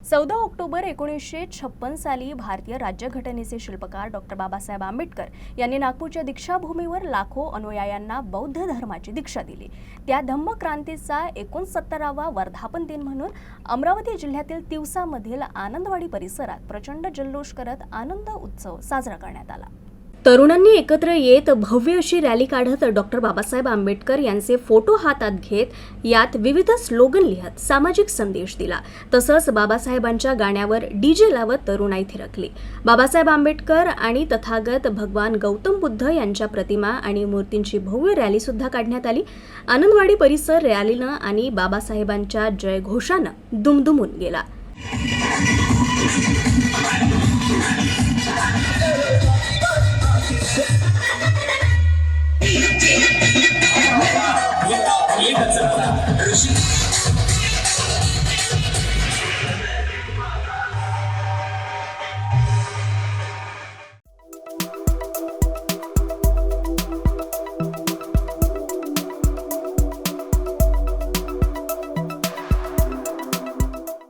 चौदा ऑक्टोबर एकोणीसशे छप्पन साली भारतीय राज्यघटनेचे शिल्पकार डॉक्टर बाबासाहेब आंबेडकर यांनी नागपूरच्या दीक्षाभूमीवर लाखो अनुयायांना बौद्ध धर्माची दीक्षा दिली. त्या धम्मक्रांतीचा एकोणसत्तरावा वर्धापन दिन म्हणून अमरावती जिल्ह्यातील तिवसामधील आनंदवाडी परिसरात प्रचंड जल्लोष करत आनंद उत्सव साजरा करण्यात आला. तरुणांनी एकत्र येत भव्य अशी रॅली काढत डॉक्टर बाबासाहेब आंबेडकर यांचे फोटो हातात घेत यात विविध स्लोगन लिहत सामाजिक संदेश दिला. तसंच बाबासाहेबांच्या गाण्यावर डीजे लावत तरुणाई थिरकली. बाबासाहेब आंबेडकर आणि तथागत भगवान गौतम बुद्ध यांच्या प्रतिमा आणि मूर्तींची भव्य रॅली सुद्धा काढण्यात आली. आनंदवाडी परिसर रॅलीनं आणि बाबासाहेबांच्या जयघोषानं दुमदुमून गेला. Arizona. Hershey.